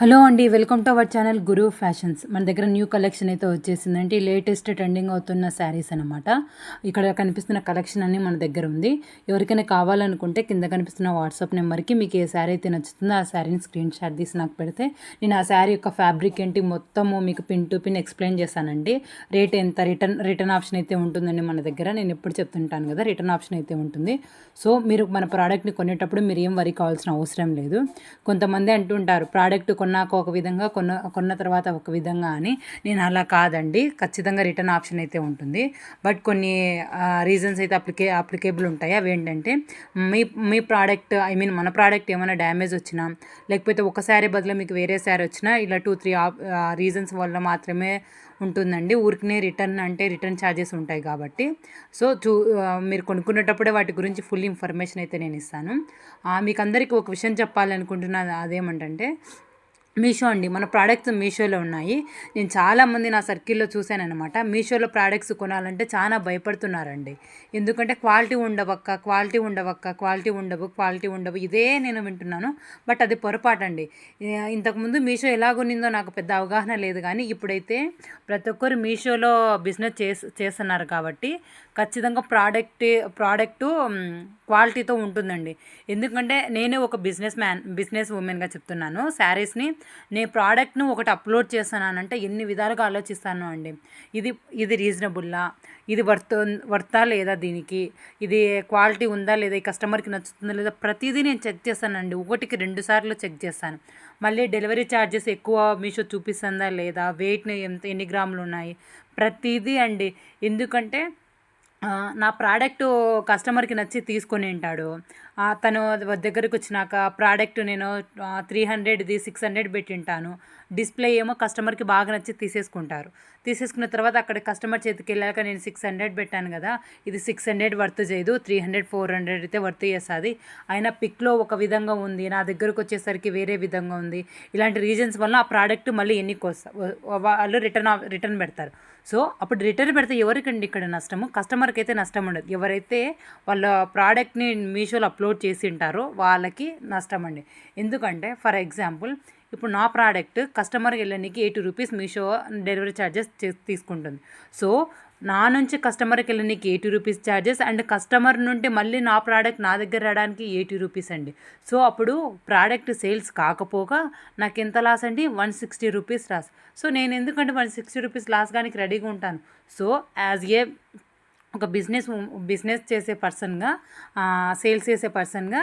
Hello అండి welcome to our channel Guru Fashions. మన దగ్గర న్యూ కలెక్షన్ అయితే వచ్చేసిందంటే లేటెస్ట్ ట్రెండింగ్ అవుతున్న శారీస్ అనమాట ఇక్కడ కనిపిస్తున్న కలెక్షన్ అన్నీ మన దగ్గర ఉంది. ఎవరికైనా కావాలనుకుంటే కింద కనిపిస్తున్న వాట్సాప్ నెంబర్కి మీకు ఏ శారీ అయితే నచ్చుతుందో ఆ శారీని స్క్రీన్ షాట్ తీసి నాకు పెడితే నేను ఆ శారీ యొక్క ఫ్యాబ్రిక్ ఏంటి మొత్తము మీకు పిన్ టు పిన్ ఎక్స్ప్లెయిన్ చేశానండి. రేట్ ఎంత? రిటర్న్ రిటర్న్ ఆప్షన్ అయితే ఉంటుందండి మన దగ్గర. నేను ఎప్పుడు చెప్తుంటాను కదా రిటర్న్ ఆప్షన్ అయితే ఉంటుంది. సో మీరు మన ప్రోడక్ట్ని కొనేటప్పుడు మీరు ఏం వరి కావాల్సిన అవసరం లేదు. కొంతమంది అంటుంటారు ప్రోడక్ట్ కొన్నాక ఒక విధంగా కొన్న కొన్న తర్వాత ఒక విధంగా అని నేను అలా కాదండి. ఖచ్చితంగా రిటర్న్ ఆప్షన్ అయితే ఉంటుంది. బట్ కొన్ని రీజన్స్ అయితే అప్లికే అప్లికేబుల్ ఉంటాయి. అవి ఏంటంటే మీ మీ ప్రోడక్ట్ ఐ మీన్ మన ప్రోడక్ట్ ఏమైనా డ్యామేజ్ వచ్చినా లేకపోతే ఒక శారీ బదులు మీకు వేరే శారీ వచ్చినా ఇలా టూ త్రీ రీజన్స్ వల్ల మాత్రమే ఉంటుందండి. ఊరికనే రిటర్న్ అంటే రిటర్న్ ఛార్జెస్ ఉంటాయి కాబట్టి. సో చూ మీరు కొనుక్కునేటప్పుడే వాటి గురించి ఫుల్ ఇన్ఫర్మేషన్ అయితే నేను ఇస్తాను. మీకు అందరికీ ఒక విషయం చెప్పాలనుకుంటున్నాను అదేమంటే మీషో అండి. మన ప్రోడక్ట్స్ మీషోలో ఉన్నాయి. నేను చాలామంది నా సర్కిల్లో చూశానమాట మీషోలో ప్రోడక్ట్స్ కొనాలంటే చాలా భయపడుతున్నారండి. ఎందుకంటే క్వాలిటీ ఉండవక్క క్వాలిటీ ఉండవక్క క్వాలిటీ ఉండవు క్వాలిటీ ఉండవు. ఇదే నేను వింటున్నాను. బట్ అది పొరపాటు అండి ఇంతకుముందు మీషో ఎలా కొనిందో నాకు పెద్ద అవగాహన లేదు. కానీ ఇప్పుడైతే ప్రతి ఒక్కరు మీషోలో బిజినెస్ చేసి చేస్తున్నారు కాబట్టి ఖచ్చితంగా ప్రోడక్ట్ ప్రోడక్టు క్వాలిటీతో ఉంటుందండి. ఎందుకంటే నేనే ఒక బిజినెస్ మ్యాన్ బిజినెస్ ఉమెన్గా చెప్తున్నాను. శారీస్ని నేను ప్రోడక్ట్ను ఒకటి అప్లోడ్ చేస్తున్నానంటే ఎన్ని విధాలుగా ఆలోచిస్తాను అండి. ఇది ఇది రీజనబుల్లా? ఇది వర్త్ వర్తా లేదా దీనికి? ఇది క్వాలిటీ ఉందా లేదా? ఈ కస్టమర్కి నచ్చుతుందా లేదా? ప్రతిదీ నేను చెక్ చేస్తానండి ఒకటికి రెండు సార్లు చెక్ చేస్తాను మళ్ళీ డెలివరీ ఛార్జెస్ ఎక్కువ మీషో చూపిస్తుందా లేదా? వెయిట్ని ఎంత ఎన్ని గ్రాములు ఉన్నాయి? ప్రతిదీ అండి. ఎందుకంటే నా ప్రోడక్ట్ కస్టమర్కి నచ్చి తీసుకొని ఉంటాడు. తను దగ్గరకు వచ్చినాక ప్రోడక్ట్ నేను త్రీ హండ్రెడ్ది సిక్స్ హండ్రెడ్ పెట్టింటాను డిస్ప్లే ఏమో కస్టమర్కి బాగా నచ్చి తీసేసుకుంటారు. తీసేసుకున్న తర్వాత అక్కడ కస్టమర్ చేతికి వెళ్ళాక నేను సిక్స్ హండ్రెడ్ పెట్టాను కదా ఇది సిక్స్ హండ్రెడ్ వర్త్ చేయదు త్రీ హండ్రెడ్ ఫోర్ హండ్రెడ్ అయితే వర్త్ చేస్తుంది. అయినా పిక్లో ఒక విధంగా ఉంది నా దగ్గరకు వచ్చేసరికి వేరే విధంగా ఉంది. ఇలాంటి రీజన్స్ వల్ల ఆ ప్రోడక్ట్ మళ్ళీ ఎన్నికొస్తా వాళ్ళు రిటర్న్ రిటర్న్ పెడతారు. సో అప్పుడు రిటర్న్ పెడితే ఎవరికండి ఇక్కడ నష్టము? కస్టమర్కి అయితే నష్టం ఉండదు. ఎవరైతే వాళ్ళ ప్రోడక్ట్ని మీషోలో అప్లోడ్ చేసి ఉంటారో వాళ్ళకి నష్టం అండి. ఎందుకంటే ఫర్ ఎగ్జాంపుల్ ఇప్పుడు నా ప్రోడక్ట్ కస్టమర్కి వెళ్ళడానికి eighty rupees Meesho delivery charges తీసుకుంటుంది. సో నా నుంచి కస్టమర్కి వెళ్ళడానికి eighty rupees charges and customer నుండి మళ్ళీ నా ప్రోడక్ట్ నా దగ్గర రావడానికి ఎయిటీ రూపీస్ అండి. సో అప్పుడు ప్రోడక్ట్ సేల్స్ కాకపోగా నాకు ఎంత లాస్ అండి? One sixty rupees loss. So నేను ఎందుకంటే వన్ సిక్స్టీ రూపీస్ లాస్ కానీ రెడీగా ఉంటాను. సో యాజ్ ఏ ఒక బిజినెస్ బిజినెస్ చేసే పర్సన్గా సేల్స్ చేసే పర్సన్గా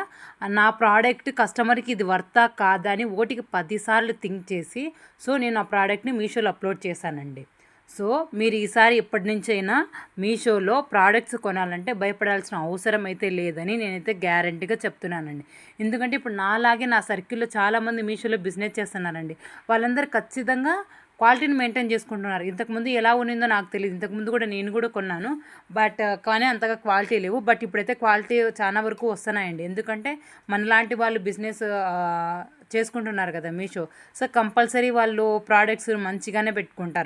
నా ప్రోడక్ట్ కస్టమర్కి ఇది వర్తా కాదా అని ఒకటికి పదిసార్లు థింక్ చేసి సో నేను ఆ ప్రోడక్ట్ని మీషోలో అప్లోడ్ చేశానండి. సో మీరు ఈసారి ఇప్పటి నుంచైనా మీషోలో ప్రోడక్ట్స్ కొనాలంటే భయపడాల్సిన అవసరం అయితే లేదని నేనైతే గ్యారంటీగా చెప్తున్నానండి. ఎందుకంటే ఇప్పుడు నాలాగే నా సర్కిల్లో చాలామంది మీషోలో బిజినెస్ చేస్తున్నారండి. వాళ్ళందరూ ఖచ్చితంగా క్వాలిటీని మెయింటైన్ చేసుకుంటున్నారు. ఇంతకుముందు ఎలా ఉన్నిందో నాకు తెలియదు ఇంతకుముందు కూడా నేను కూడా కొన్నాను. బట్ కానీ అంతగా క్వాలిటీ లేవు. బట్ ఇప్పుడైతే క్వాలిటీ చాలా వరకు వస్తున్నాయండి. ఎందుకంటే మనలాంటి వాళ్ళు బిజినెస్ చేసుకుంటున్నారు కదా మీషో. సో కంపల్సరీ వాళ్ళు ప్రోడక్ట్స్ మంచిగానే పెట్టుకుంటారండి.